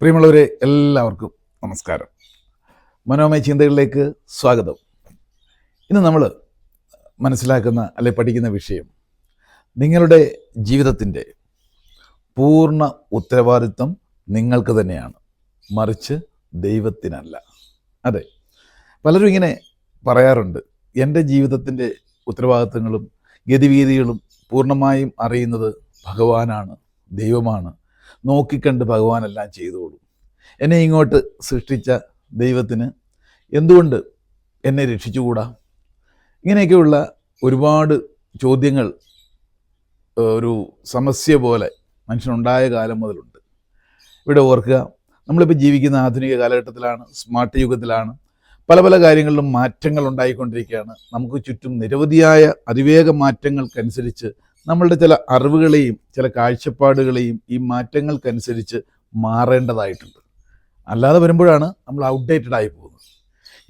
പ്രിയമുള്ളവരെ എല്ലാവർക്കും നമസ്കാരം. മനോമയ ചിന്തകളിലേക്ക് സ്വാഗതം. ഇന്ന് നമ്മൾ മനസ്സിലാക്കുന്ന അല്ലെ പഠിക്കുന്ന വിഷയം നിങ്ങളുടെ ജീവിതത്തിന്റെ പൂർണ ഉത്തരവാദിത്വം നിങ്ങൾക്ക് തന്നെയാണ്. മറിച്ച് ദൈവത്തിനല്ല. അതെ പലരും ഇങ്ങനെ പറയാറുണ്ട്. എന്റെ ജീവിതത്തിന്റെ ഉത്തരവാദിത്തങ്ങളും ഗതിവീതികളും പൂർണമായും അറിയുന്നത് ഭഗവാനാണ് ദൈവമാണ്. നോക്കിക്കണ്ട് ഭഗവാനെല്ലാം ചെയ്തോളൂ. എന്നെ ഇങ്ങോട്ട് സൃഷ്ടിച്ച ദൈവത്തിന് എന്തുകൊണ്ട് എന്നെ രക്ഷിച്ചുകൂടാ? ഇങ്ങനെയൊക്കെയുള്ള ഒരുപാട് ചോദ്യങ്ങൾ ഒരു സമസ്യ പോലെ മനുഷ്യനുണ്ടായ കാലം മുതലുണ്ട്. ഇവിടെ ഓർക്കുക നമ്മളിപ്പോൾ ജീവിക്കുന്ന ആധുനിക കാലഘട്ടത്തിലാണ് സ്മാർട്ട് യുഗത്തിലാണ് പല പല കാര്യങ്ങളിലും മാറ്റങ്ങൾ ഉണ്ടായിക്കൊണ്ടിരിക്കുകയാണ്. നമുക്ക് ചുറ്റും നിരവധിയായ അതിവേഗ മാറ്റങ്ങൾക്കനുസരിച്ച് നമ്മളുടെ ചില അറിവുകളെയും ചില കാഴ്ചപ്പാടുകളെയും ഈ മാറ്റങ്ങൾക്കനുസരിച്ച് മാറേണ്ടതായിട്ടുണ്ട്. അല്ലാതെ വരുമ്പോഴാണ് നമ്മൾ ഔട്ട്ഡേറ്റഡ് ആയി പോകുന്നത്.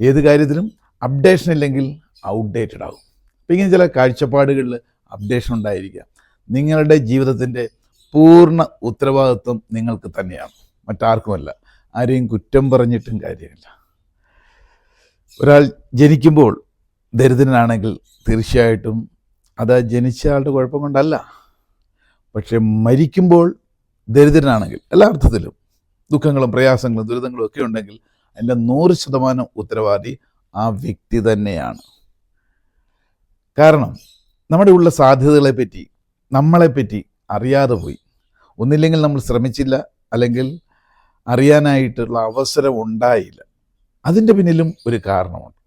ഏത് കാര്യത്തിലും അപ്ഡേഷൻ ഇല്ലെങ്കിൽ ഔട്ട്ഡേറ്റഡ് ആകും അപ്പം ഇങ്ങനെ ചില കാഴ്ചപ്പാടുകളിൽ അപ്ഡേഷൻ ഉണ്ടായിരിക്കാം. നിങ്ങളുടെ ജീവിതത്തിന്റെ പൂർണ ഉത്തരവാദിത്വം നിങ്ങൾക്ക് തന്നെയാണ്. മറ്റാർക്കുമല്ല. ആരെയും കുറ്റം പറഞ്ഞിട്ടും കാര്യമില്ല. ഒരാൾ ജനിക്കുമ്പോൾ ദരിദ്രനാണെങ്കിൽ തീർച്ചയായിട്ടും അത് ആ ജനിച്ച ആളുടെ കുഴപ്പം കൊണ്ടല്ല. പക്ഷെ മരിക്കുമ്പോൾ ദരിദ്രനാണെങ്കിൽ എല്ലാ അർത്ഥത്തിലും ദുഃഖങ്ങളും പ്രയാസങ്ങളും ദുരിതങ്ങളും ഒക്കെ ഉണ്ടെങ്കിൽ അതിന്റെ നൂറ് ശതമാനം ഉത്തരവാദി ആ വ്യക്തി തന്നെയാണ്. കാരണം നമ്മുടെ ഉള്ള സാധ്യതകളെ പറ്റി നമ്മളെപ്പറ്റി അറിയാതെ പോയി. ഒന്നില്ലെങ്കിൽ നമ്മൾ ശ്രമിച്ചില്ല അല്ലെങ്കിൽ അറിയാനായിട്ടുള്ള അവസരം ഉണ്ടായില്ല. അതിന്റെ പിന്നിലും ഒരു കാരണമുണ്ട്.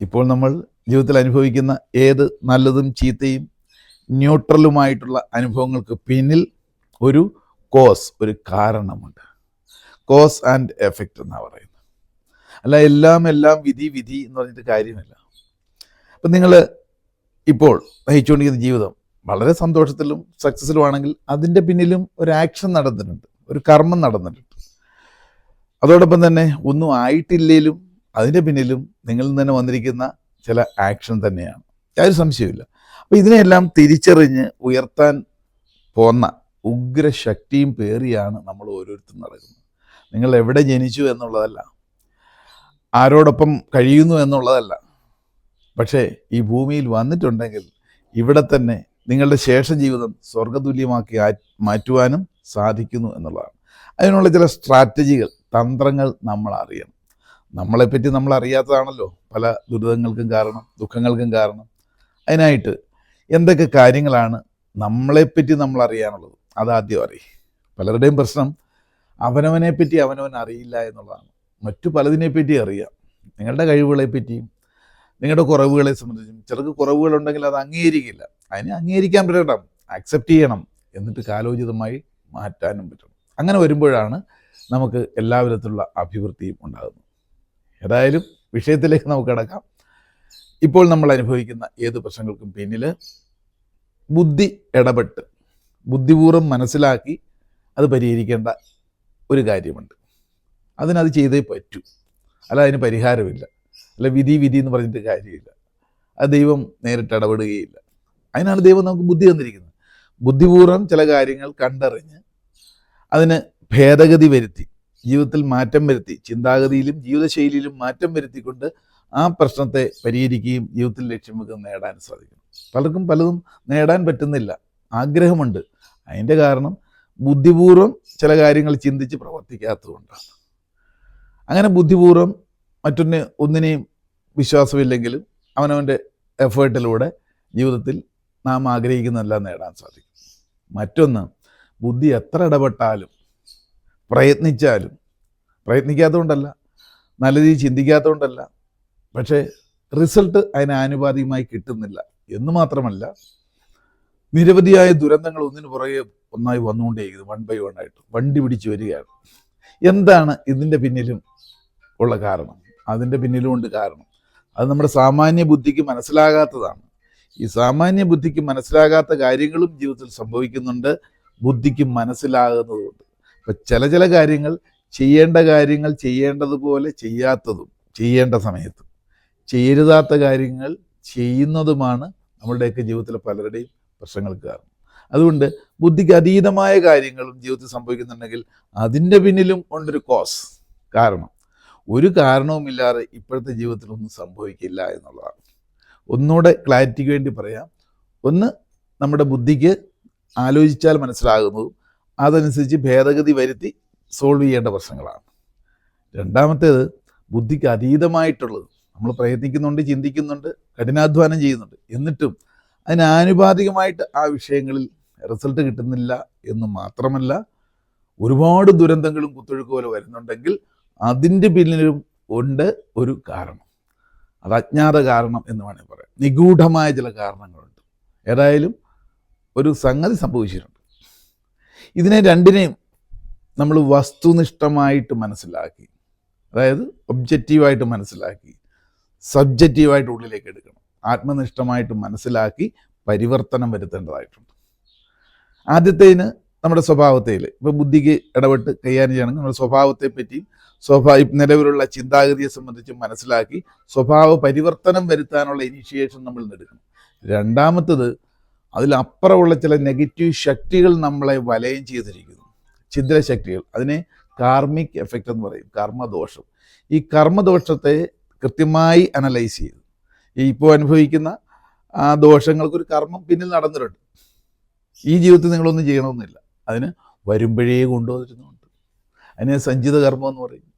ഇപ്പോൾ നമ്മൾ ജീവിതത്തിൽ അനുഭവിക്കുന്ന ഏത് നല്ലതും ചീത്തയും ന്യൂട്രലുമായിട്ടുള്ള അനുഭവങ്ങൾക്ക് പിന്നിൽ ഒരു കോസ് ഒരു കാരണമുണ്ട്. കോസ് ആൻഡ് എഫക്റ്റ് എന്നാണ് പറയുന്നത്. അല്ല എല്ലാം എല്ലാം വിധി വിധി എന്ന് പറഞ്ഞിട്ട് കാര്യമല്ല. അപ്പം നിങ്ങൾ ഇപ്പോൾ നയിച്ചുകൊണ്ടിരിക്കുന്ന ജീവിതം വളരെ സന്തോഷത്തിലും സക്സസ്സിലും ആണെങ്കിൽ അതിന്റെ പിന്നിലും ഒരു ആക്ഷൻ നടന്നിട്ടുണ്ട് ഒരു കർമ്മം നടന്നിട്ടുണ്ട്. അതോടൊപ്പം തന്നെ ഒന്നും ആയിട്ടില്ലെങ്കിലും അതിന്റെ പിന്നിലും നിങ്ങളിൽ നിന്ന് തന്നെ വന്നിരിക്കുന്ന ചില ആക്ഷൻ തന്നെയാണ്. യാതൊരു സംശയമില്ല അപ്പോൾ ഇതിനെയെല്ലാം തിരിച്ചറിഞ്ഞ് ഉയർത്താൻ പോന്ന ഉഗ്രശക്തിയും പേറിയാണ് നമ്മൾ ഓരോരുത്തരും നടക്കുന്നത്. നിങ്ങൾ എവിടെ ജനിച്ചു എന്നുള്ളതല്ല. ആരോടൊപ്പം കഴിയുന്നു എന്നുള്ളതല്ല. പക്ഷേ ഈ ഭൂമിയിൽ വന്നിട്ടുണ്ടെങ്കിൽ ഇവിടെ തന്നെ നിങ്ങളുടെ ശേഷ ജീവിതം സ്വർഗതുല്യമാക്കി മാറ്റുവാനും സാധിക്കുന്നു എന്നുള്ളതാണ്. അതിനുള്ള ചില സ്ട്രാറ്റജികൾ തന്ത്രങ്ങൾ നമ്മൾ അറിയണം. നമ്മളെപ്പറ്റി നമ്മൾ അറിയാത്തതാണല്ലോ പല ദുരിതങ്ങൾക്കും കാരണം ദുഃഖങ്ങൾക്കും കാരണം. അതിനായിട്ട് എന്തൊക്കെ കാര്യങ്ങളാണ് നമ്മളെപ്പറ്റി നമ്മൾ അറിയാനുള്ളത് അതാദ്യം അറിയും. പലരുടെയും പ്രശ്നം അവനവനെ പറ്റി അവനവൻ അറിയില്ല എന്നുള്ളതാണ്. മറ്റു പലതിനെപ്പറ്റി അറിയാം. നിങ്ങളുടെ കഴിവുകളെ പറ്റിയും നിങ്ങളുടെ കുറവുകളെ സംബന്ധിച്ചും. ചിലർക്ക് കുറവുകളുണ്ടെങ്കിൽ അത് അംഗീകരിക്കില്ല. അതിനെ അംഗീകരിക്കാൻ പറ്റണം. അക്സെപ്റ്റ് ചെയ്യണം. എന്നിട്ട് കാലോചിതമായി മാറ്റാനും പറ്റണം. അങ്ങനെ വരുമ്പോഴാണ് നമുക്ക് എല്ലാവിധത്തിലുള്ള അഭിവൃദ്ധിയും ഉണ്ടാകുന്നത്. ഏതായാലും വിഷയത്തിലേക്ക് നമുക്ക് കിടക്കാം. ഇപ്പോൾ നമ്മൾ അനുഭവിക്കുന്ന ഏത് പ്രശ്നങ്ങൾക്കും പിന്നിൽ ബുദ്ധി ഇടപെട്ട് ബുദ്ധിപൂർവം മനസ്സിലാക്കി അത് പരിഹരിക്കേണ്ട ഒരു കാര്യമുണ്ട്. അതിനത് ചെയ്തേ പറ്റൂ. അല്ല അതിന് പരിഹാരമില്ല. അല്ല വിധി വിധി എന്ന് പറഞ്ഞിട്ട് കാര്യമില്ല. അത് ദൈവം നേരിട്ട് ഇടപെടുകയില്ല. അതിനാണ് ദൈവം നമുക്ക് ബുദ്ധി തന്നിരിക്കുന്നത്. ബുദ്ധിപൂർവം ചില കാര്യങ്ങൾ കണ്ടറിഞ്ഞ് അതിന് ഭേദഗതി വരുത്തി ജീവിതത്തിൽ മാറ്റം വരുത്തി ചിന്താഗതിയിലും ജീവിതശൈലിയിലും മാറ്റം വരുത്തിക്കൊണ്ട് ആ പ്രശ്നത്തെ പരിഹരിക്കുകയും ജീവിതത്തിൽ ലക്ഷ്യം വെക്കുന്നത് നേടാൻ സാധിക്കും പലർക്കും പലതും നേടാൻ പറ്റുന്നില്ല. ആഗ്രഹമുണ്ട്. അതിന്റെ കാരണം ബുദ്ധിപൂർവം ചില കാര്യങ്ങൾ ചിന്തിച്ച് പ്രവർത്തിക്കാത്തതുകൊണ്ടാണ്. അങ്ങനെ ബുദ്ധിപൂർവം മറ്റൊന്ന് ഒന്നിനെയും വിശ്വാസമില്ലെങ്കിലും അവനവന്റെ എഫേർട്ടിലൂടെ ജീവിതത്തിൽ നാം ആഗ്രഹിക്കുന്നതെല്ലാം നേടാൻ സാധിക്കും. മറ്റൊന്ന് ബുദ്ധി എത്ര ഇടപെട്ടാലും പ്രയത്നിച്ചാലും. പ്രയത്നിക്കാത്തതുകൊണ്ടല്ല. നല്ല രീതിയിൽ ചിന്തിക്കാത്തതുകൊണ്ടല്ല. പക്ഷേ റിസൾട്ട് അതിന് ആനുപാതികമായി കിട്ടുന്നില്ല എന്ന് മാത്രമല്ല നിരവധിയായ ദുരന്തങ്ങൾ ഒന്നിനു പുറകെ ഒന്നായി വന്നുകൊണ്ടേയിരിക്കുന്നു വൺ ബൈ വൺ ആയിട്ട്. വണ്ടി പിടിച്ച് വരികയാണ്. എന്താണ് ഇതിന്റെ പിന്നിലും ഉള്ള കാരണം? അതിന്റെ പിന്നിലും ഉണ്ട് കാരണം. അത് നമ്മുടെ സാമാന്യ ബുദ്ധിക്ക് മനസ്സിലാകാത്തതാണ്. ഈ സാമാന്യ ബുദ്ധിക്ക് മനസ്സിലാകാത്ത കാര്യങ്ങളും ജീവിതത്തിൽ സംഭവിക്കുന്നുണ്ട്. ബുദ്ധിക്ക് മനസ്സിലാകുന്നതുകൊണ്ട് അപ്പം ചില ചില കാര്യങ്ങൾ ചെയ്യേണ്ട കാര്യങ്ങൾ ചെയ്യേണ്ടതുപോലെ ചെയ്യാത്തതും ചെയ്യേണ്ട സമയത്ത് ചെയ്യരുതാത്ത കാര്യങ്ങൾ ചെയ്യുന്നതുമാണ് നമ്മളുടെയൊക്കെ ജീവിതത്തിലെ പലരുടെയും പ്രശ്നങ്ങൾക്ക് കാരണം. അതുകൊണ്ട് ബുദ്ധിക്ക് അതീതമായ കാര്യങ്ങളും ജീവിതത്തിൽ സംഭവിക്കുന്നുണ്ടെങ്കിൽ അതിന്റെ പിന്നിലും ഉണ്ടൊരു കോസ് കാരണം. ഒരു കാരണവുമില്ലാതെ ഇപ്പോഴത്തെ ജീവിതത്തിൽ ഒന്നും സംഭവിക്കില്ല എന്നുള്ളതാണ്. ഒന്നുകൂടെ ക്ലാരിറ്റിക്ക് വേണ്ടി പറയാം. ഒന്ന് നമ്മുടെ ബുദ്ധിക്ക് ആലോചിച്ചാൽ മനസ്സിലാകുന്നതും അതനുസരിച്ച് ഭേദഗതി വരുത്തി സോൾവ് ചെയ്യേണ്ട പ്രശ്നങ്ങളാണ്. രണ്ടാമത്തേത് ബുദ്ധിക്ക് അതീതമായിട്ടുള്ളത്. നമ്മൾ പ്രയത്നിക്കുന്നുണ്ട് ചിന്തിക്കുന്നുണ്ട് കഠിനാധ്വാനം ചെയ്യുന്നുണ്ട്. എന്നിട്ടും അതിനാനുപാതികമായിട്ട് ആ വിഷയങ്ങളിൽ റിസൾട്ട് കിട്ടുന്നില്ല എന്ന് മാത്രമല്ല ഒരുപാട് ദുരന്തങ്ങളും കുത്തൊഴുക്ക് പോലെ വരുന്നുണ്ടെങ്കിൽ അതിന്റെ പിന്നിലും ഉണ്ട് ഒരു കാരണം. അത് അജ്ഞാത കാരണം എന്ന് വേണമെങ്കിൽ പറയാം. നിഗൂഢമായ ചില കാരണങ്ങളുണ്ട്. ഏതായാലും ഒരു സംഗതി സംഭവിച്ചിട്ടുണ്ട്. ഇതിനെ രണ്ടിനെയും നമ്മൾ വസ്തുനിഷ്ഠമായിട്ട് മനസ്സിലാക്കി അതായത് ഒബ്ജക്റ്റീവായിട്ട് മനസ്സിലാക്കി സബ്ജക്റ്റീവായിട്ട് ഉള്ളിലേക്ക് എടുക്കണം. ആത്മനിഷ്ഠമായിട്ട് മനസ്സിലാക്കി പരിവർത്തനം വരുത്തേണ്ടതായിട്ടുണ്ട്. ആദ്യത്തേന് നമ്മുടെ സ്വഭാവത്തിൽ ഇപ്പോൾ ബുദ്ധിക്ക് ഇടപെട്ട് കൈകാര്യം ചെയ്യണമെങ്കിൽ നമ്മുടെ സ്വഭാവത്തെ പറ്റിയും സ്വഭാവ നിലവിലുള്ള ചിന്താഗതിയെ സംബന്ധിച്ച് മനസ്സിലാക്കി സ്വഭാവ പരിവർത്തനം വരുത്താനുള്ള ഇനിഷ്യേഷൻ നമ്മൾ എടുക്കണം. രണ്ടാമത്തത് അതിലപ്പുറമുള്ള ചില നെഗറ്റീവ് ശക്തികൾ നമ്മളെ വലയം ചെയ്തിരിക്കുന്നു. ഛിദ്രശക്തികൾ. അതിനെ കാർമിക് എഫക്റ്റ് എന്ന് പറയും. കർമ്മദോഷം. ഈ കർമ്മദോഷത്തെ കൃത്യമായി അനലൈസ് ചെയ്തു ഈ ഇപ്പോൾ അനുഭവിക്കുന്ന ആ ദോഷങ്ങൾക്കൊരു കർമ്മം പിന്നിൽ നടന്നിട്ടുണ്ട്. ഈ ജീവിതത്തിൽ നിങ്ങളൊന്നും ചെയ്യണമെന്നില്ല. അതിന് വരുമ്പോഴേ കൊണ്ടുവന്നിരുന്നുണ്ട് അതിനെ സഞ്ചിത കർമ്മം എന്ന് പറയും.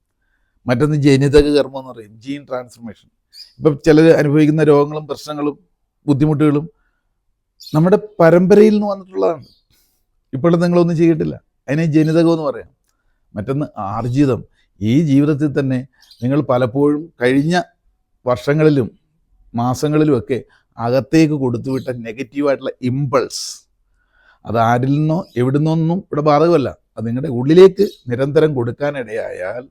മറ്റൊന്ന് ജനിതക കർമ്മം എന്ന് പറയും. ജീൻ ട്രാൻസ്ഫർമേഷൻ ഇപ്പം ചിലർ അനുഭവിക്കുന്ന രോഗങ്ങളും പ്രശ്നങ്ങളും ബുദ്ധിമുട്ടുകളും നമ്മുടെ പരമ്പരയിൽ നിന്ന് വന്നിട്ടുള്ളതാണ്. ഇപ്പോഴും നിങ്ങളൊന്നും ചെയ്തിട്ടില്ല. അതിനെ ജനിതകം എന്ന് പറയാം. മറ്റൊന്ന് ആർജിതം. ഈ ജീവിതത്തിൽ തന്നെ നിങ്ങൾ പലപ്പോഴും കഴിഞ്ഞ വർഷങ്ങളിലും മാസങ്ങളിലുമൊക്കെ അകത്തേക്ക് കൊടുത്തുവിട്ട നെഗറ്റീവായിട്ടുള്ള ഇമ്പൾസ് അത് ആരിൽ നിന്നോ എവിടെ നിന്നൊന്നും ഇവിടെ ബാധകമല്ല. അത് നിങ്ങളുടെ ഉള്ളിലേക്ക് നിരന്തരം കൊടുക്കാനിടയായാൽ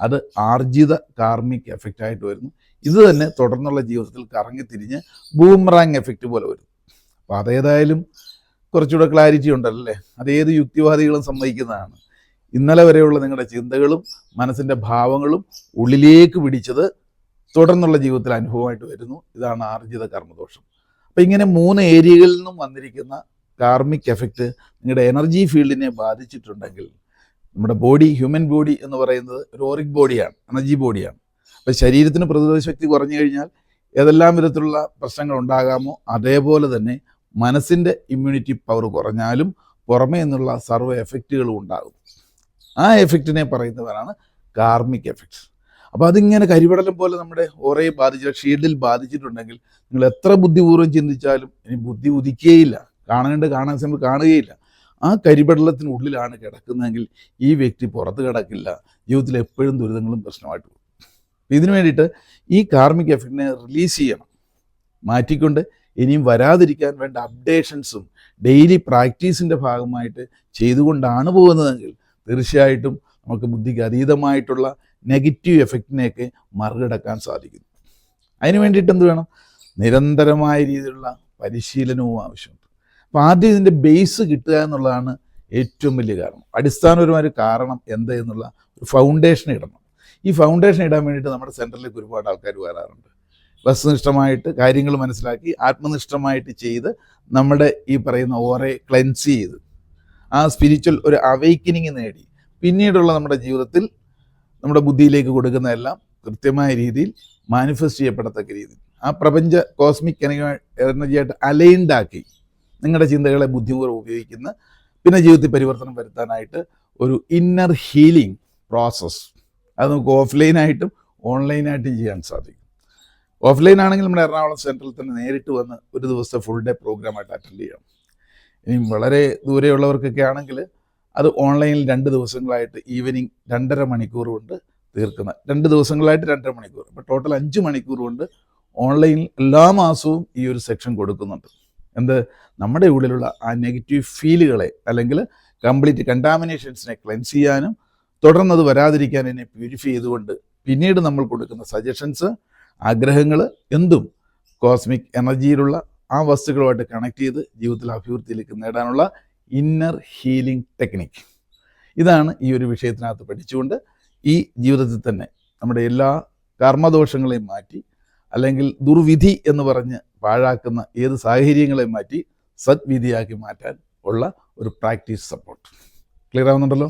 അത് ആർജിത കാർമിക് എഫക്റ്റ് ആയിട്ട് വരുന്നു. ഇത് തന്നെ തുടർന്നുള്ള ജീവിതത്തിൽ കറങ്ങി തിരിഞ്ഞ് ബൂമറാങ് എഫക്റ്റ് പോലെ വരും അപ്പോൾ അതേതായാലും കുറച്ചുകൂടെ ക്ലാരിറ്റി ഉണ്ടല്ലേ? അത് ഏത് യുക്തിവാദികളും സമ്മതിക്കുന്നതാണ്. ഇന്നലെ വരെയുള്ള നിങ്ങളുടെ ചിന്തകളും മനസ്സിന്റെ ഭാവങ്ങളും ഉള്ളിലേക്ക് പിടിച്ചത് തുടർന്നുള്ള ജീവിതത്തിൽ അനുഭവമായിട്ട് വരുന്നു. ഇതാണ് ആർജിത കർമ്മദോഷം. അപ്പം ഇങ്ങനെ മൂന്ന് ഏരിയകളിൽ നിന്നും വന്നിരിക്കുന്ന കാർമിക് എഫക്റ്റ് നിങ്ങളുടെ എനർജി ഫീൽഡിനെ ബാധിച്ചിട്ടുണ്ടെങ്കിൽ നമ്മുടെ ബോഡി ഹ്യൂമൻ ബോഡി എന്ന് പറയുന്നത് ഒരു ഓറിക് ബോഡിയാണ് എനർജി ബോഡിയാണ് അപ്പോൾ ശരീരത്തിന് പ്രതിരോധ ശക്തി കുറഞ്ഞു കഴിഞ്ഞാൽ ഏതെല്ലാം വിധത്തിലുള്ള പ്രശ്നങ്ങൾ ഉണ്ടാകാമോ അതേപോലെ തന്നെ മനസ്സിന്റെ ഇമ്മ്യൂണിറ്റി പവർ കുറഞ്ഞാലും പുറമേ നിന്നുള്ള സർവ എഫക്റ്റുകളും ഉണ്ടാകും. ആ എഫക്റ്റിനെ പറയുന്നവരാണ് കാർമിക് എഫക്ട്സ് അപ്പോൾ അതിങ്ങനെ കരിപടലം പോലെ നമ്മുടെ ഓറയെ ബാധിച്ച ഷീൽഡിൽ ബാധിച്ചിട്ടുണ്ടെങ്കിൽ നിങ്ങൾ എത്ര ബുദ്ധിപൂർവം ചിന്തിച്ചാലും ഇനി ബുദ്ധി ഉദിക്കുകയില്ല കാണേണ്ട കാണാൻ സമയം കാണുകയില്ല. ആ കരിപടലത്തിനുള്ളിലാണ് കിടക്കുന്നതെങ്കിൽ ഈ വ്യക്തി പുറത്ത് കിടക്കില്ല. ജീവിതത്തിൽ എപ്പോഴും ദുരിതങ്ങളും പ്രശ്നമായിട്ട് പോകും. ഇതിനു വേണ്ടിയിട്ട് ഈ കാർമിക് എഫക്റ്റിനെ റിലീസ് ചെയ്യണം. മാറ്റിക്കൊണ്ട് ഇനിയും വരാതിരിക്കാൻ വേണ്ട അപ്ഡേഷൻസും ഡെയിലി പ്രാക്ടീസിന്റെ ഭാഗമായിട്ട് ചെയ്തുകൊണ്ടാണ് പോകുന്നതെങ്കിൽ തീർച്ചയായിട്ടും നമുക്ക് ബുദ്ധിക്ക് അതീതമായിട്ടുള്ള നെഗറ്റീവ് എഫക്റ്റിനെയൊക്കെ മറികടക്കാൻ സാധിക്കും അതിന് വേണ്ടിയിട്ട് എന്ത് വേണം? നിരന്തരമായ രീതിയിലുള്ള പരിശീലനവും ആവശ്യമുണ്ട്. അപ്പോൾ ആദ്യം ഇതിന്റെ ബേസ് കിട്ടുക എന്നുള്ളതാണ് ഏറ്റവും വലിയ കാരണം. അടിസ്ഥാനപരമായ കാരണം എന്താ എന്നുള്ള ഒരു ഫൗണ്ടേഷൻ ഇടണം. ഈ ഫൗണ്ടേഷൻ ഇടാൻ വേണ്ടിയിട്ട് നമ്മുടെ സെന്ററിലേക്ക് ഒരുപാട് ആൾക്കാർ വരാറുണ്ട്. വസ്തുനിഷ്ഠമായിട്ട് കാര്യങ്ങൾ മനസ്സിലാക്കി ആത്മനിഷ്ഠമായിട്ട് ചെയ്ത് നമ്മുടെ ഈ പറയുന്ന ഓറെ ക്ലെൻസ് ചെയ്ത് ആ സ്പിരിച്വൽ ഒരു അവൈക്കനിങ് നേടി. പിന്നീടുള്ള നമ്മുടെ ജീവിതത്തിൽ നമ്മുടെ ബുദ്ധിയിലേക്ക് കൊടുക്കുന്നതെല്ലാം കൃത്യമായ രീതിയിൽ മാനിഫെസ്റ്റ് ചെയ്യപ്പെടത്തക്ക രീതിയിൽ. ആ പ്രപഞ്ച കോസ്മിക് എനർജിയായിട്ട് അലൈൻഡ് ആക്കി നിങ്ങളുടെ ചിന്തകളെ ബുദ്ധിപൂർവം ഉപയോഗിക്കുന്ന പിന്നെ ജീവിതത്തിൽ പരിവർത്തനം വരുത്താനായിട്ട് ഒരു ഇന്നർ ഹീലിംഗ് പ്രോസസ്സ് അത് നമുക്ക് ഓഫ്ലൈനായിട്ടും ഓൺലൈനായിട്ടും ചെയ്യാൻ സാധിക്കും. ഓഫ്ലൈൻ ആണെങ്കിൽ നമ്മുടെ എറണാകുളം സെൻട്രലിൽ തന്നെ നേരിട്ട് വന്ന് ഒരു ദിവസത്തെ ഫുൾ ഡേ പ്രോഗ്രാമായിട്ട് അറ്റൻഡ് ചെയ്യാം. ഇനി വളരെ ദൂരെയുള്ളവർക്കൊക്കെ ആണെങ്കിൽ അത് ഓൺലൈനിൽ രണ്ട് ദിവസങ്ങളായിട്ട് ഈവനിങ് രണ്ടര മണിക്കൂർ കൊണ്ട് തീർക്കുന്ന രണ്ട് ദിവസങ്ങളായിട്ട് രണ്ടര മണിക്കൂർ. അപ്പോൾ ടോട്ടൽ അഞ്ച് മണിക്കൂർ കൊണ്ട് ഓൺലൈനിൽ എല്ലാ മാസവും ഈ ഒരു സെക്ഷൻ കൊടുക്കുന്നുണ്ട്. എന്ത്? നമ്മുടെ ഉള്ളിലുള്ള ആ നെഗറ്റീവ് ഫീലുകളെ അല്ലെങ്കിൽ കംപ്ലീറ്റ് കണ്ടാമിനേഷൻസിനെ ക്ലെൻസ് ചെയ്യാനും തുടർന്നത് വരാതിരിക്കാൻ എന്നെ പ്യൂരിഫൈ ചെയ്തുകൊണ്ട് പിന്നീട് നമ്മൾ കൊടുക്കുന്ന സജഷൻസ് ആഗ്രഹങ്ങൾ എന്തും കോസ്മിക് എനർജിയിലുള്ള ആ വസ്തുക്കളുമായിട്ട് കണക്ട് ചെയ്ത് ജീവിതത്തിൽ അഭിവൃദ്ധിയിലേക്ക് നേടാനുള്ള ഇന്നർ ഹീലിംഗ് ടെക്നിക്ക് ഇതാണ് ഈ ഒരു വിഷയത്തിനകത്ത് പഠിച്ചുകൊണ്ട് ഈ ജീവിതത്തിൽ തന്നെ നമ്മുടെ എല്ലാ കർമ്മദോഷങ്ങളെയും മാറ്റി അല്ലെങ്കിൽ ദുർവിധി എന്ന് പറഞ്ഞ് പാഴാക്കുന്ന ഏത് സാഹചര്യങ്ങളെയും മാറ്റി സദ്വിധിയാക്കി മാറ്റാൻ ഉള്ള ഒരു പ്രാക്ടീസ് സപ്പോർട്ട് ക്ലിയർ ആവുന്നുണ്ടല്ലോ?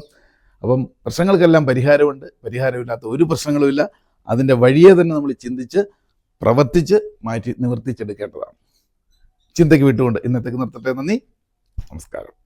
അപ്പം പ്രശ്നങ്ങൾക്കെല്ലാം പരിഹാരമുണ്ട്. പരിഹാരമില്ലാത്ത ഒരു പ്രശ്നങ്ങളുമില്ല അതിന്റെ വഴിയെ തന്നെ നമ്മൾ ചിന്തിച്ച് പ്രവർത്തിച്ച് മാറ്റി നിവർത്തിച്ചെടുക്കേണ്ടതാണ്. ചിന്തയ്ക്ക് വിട്ടുകൊണ്ട് ഇന്നത്തേക്ക് നിർത്തട്ടെ. നന്ദി. നമസ്കാരം.